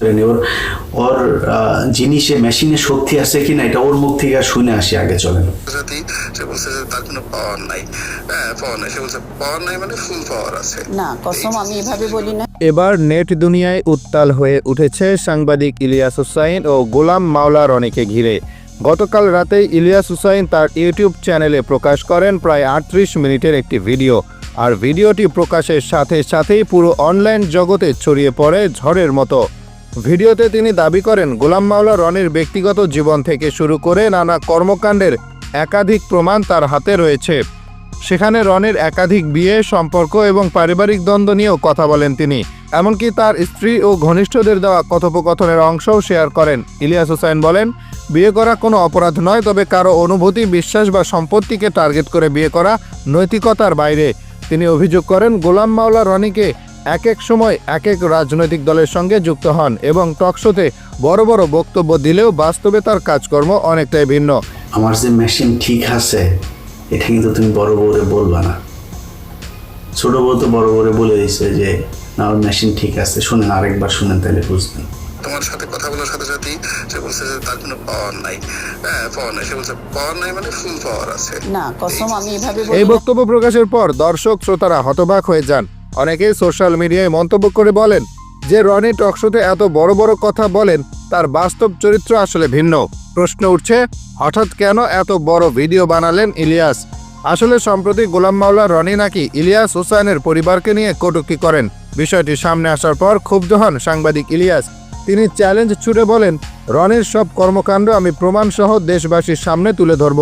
করেনি ওর ওর জিনিসে মেশিনে শক্তি আছে কিনা এটা ওর মুখ থেকে শুনে আসি আগে চলেন। সে বলছে যে তার কোনো পাওয়ার নাই। হ্যাঁ পাওয়ার নাই। সে বলছে পাওয়ার নাই মানে ফুল পাওয়ার আছে। না কসম আমি এভাবে বলি না। এবার নেট দুনিয়ায় উত্তাল হয়ে উঠেছে সাংবাদিক ইলিয়াস হুসাইন ও গোলাম মাওলা অনেকে ঘিরে। গতকাল রাতে ইলিয়াস হুসাইন তার ইউটিউব চ্যানেলে প্রকাশ করেন প্রায় আটত্রিশ মিনিটের একটি ভিডিও। আর ভিডিওটি প্রকাশের সাথে সাথেই পুরো অনলাইন জগতে ছড়িয়ে পড়ে ঝড়ের মতো। ভিডিওতে তিনি দাবি করেন, গোলাম মাওলা রনির ব্যক্তিগত জীবন থেকে শুরু করে নানা কর্মকাণ্ডের একাধিক প্রমাণ তার হাতে রয়েছে। সেখানে রনের একাধিক বিয়ে, সম্পর্ক এবং পারিবারিক দ্বন্দ্ব নিয়েও কথা বলেন তিনি। এমনকি তার স্ত্রী ও ঘনিষ্ঠদের দেওয়া কথোপকথনের অংশও শেয়ার করেন। ইলিয়াস হোসাইন বলেন, বিয়ে করা কোনো অপরাধ নয়, তবে কারও অনুভূতি, বিশ্বাস বা সম্পত্তিকে টার্গেট করে বিয়ে করা নৈতিকতার বাইরে। তিনি অভিযোগ করেন, গোলাম মাওলা রনিকে এক এক সময় এক এক রাজনৈতিক দলের সঙ্গে যুক্ত হন এবং টকশোতে বড় বড় বক্তব্য দিলেও বাস্তবে তার কাজকর্ম অনেকটাই ভিন্ন। আমার যে মেশিন ঠিক আছে এটা কিন্তু তুমি বড় বউরে বলবা না। ছোট বউ তো বড় বউরে বলে দিছে যে না আমার মেশিন ঠিক আছে শুনেন আরেকবার শুনেন তাহলে বুঝবেন। তোমার সাথে কথা বলার সাথে সাথেই সে বলছে যে তার কোনো পাওয়ার নাই। হ্যাঁ পাওয়ার নাই সে বলছে পাওয়ার নাই মানে ফুল পাওয়ার আছে। না কসম আমি এভাবে এই বক্তব্য প্রকাশের পর দর্শক শ্রোতারা হতবাক হয়ে যান। অনেকেই সোশ্যাল মিডিয়ায় মন্তব্য করে বলেন যে রনি টকশোতে এত বড় বড় কথা বলেন, তার বাস্তব চরিত্র আসলে ভিন্ন। প্রশ্ন উঠছে, হঠাৎ কেন এত বড় ভিডিও বানালেন ইলিয়াস? আসলে সম্প্রতি গোলাম মাওলা রনি নাকি ইলিয়াস হোসাইনের পরিবারকে নিয়ে কটূক্তি করেন। বিষয়টি সামনে আসার পর ক্ষুব্ধ হন সাংবাদিক ইলিয়াস। তিনি চ্যালেঞ্জ ছুড়ে বলেন, রনির সব কর্মকাণ্ড আমি প্রমাণসহ দেশবাসীর সামনে তুলে ধরব।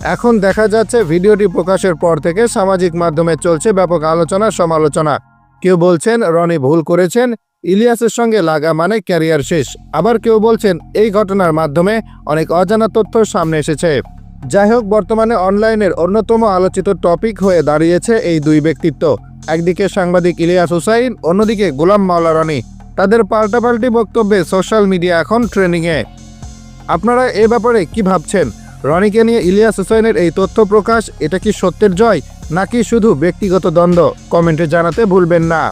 এখন দেখা যাচ্ছে ভিডিওটি প্রকাশের পর থেকে সামাজিক মাধ্যমে চলছে ব্যাপক আলোচনা, সমালোচনা। কেউ বলছেন, রনি ভুল করেছেন, ইলিয়াসের সঙ্গে লাগা মানে ক্যারিয়ার শেষ। আবার কেউ বলছেন, এই ঘটনার মাধ্যমে অনেক অজানা তথ্য সামনে এসেছে। যাই হোক, বর্তমানে অনলাইনের অন্যতম আলোচিত টপিক হয়ে দাঁড়িয়েছে এই দুই ব্যক্তিত্ব। একদিকে সাংবাদিক ইলিয়াস হুসাইন, অন্যদিকে গোলাম মাওলা রনি। তাদের পাল্টাপাল্টি বক্তব্যে সোশ্যাল মিডিয়া এখন ট্রেনিংয়ে। আপনারা এ ব্যাপারে কি ভাবছেন? রনিকে নিয়ে ইলিয়াস হোসেনের এই তথ্য প্রকাশ, এটা কি সত্যের জয় নাকি শুধু ব্যক্তিগত দ্বন্দ্ব? কমেন্টে জানাতে ভুলবেন না।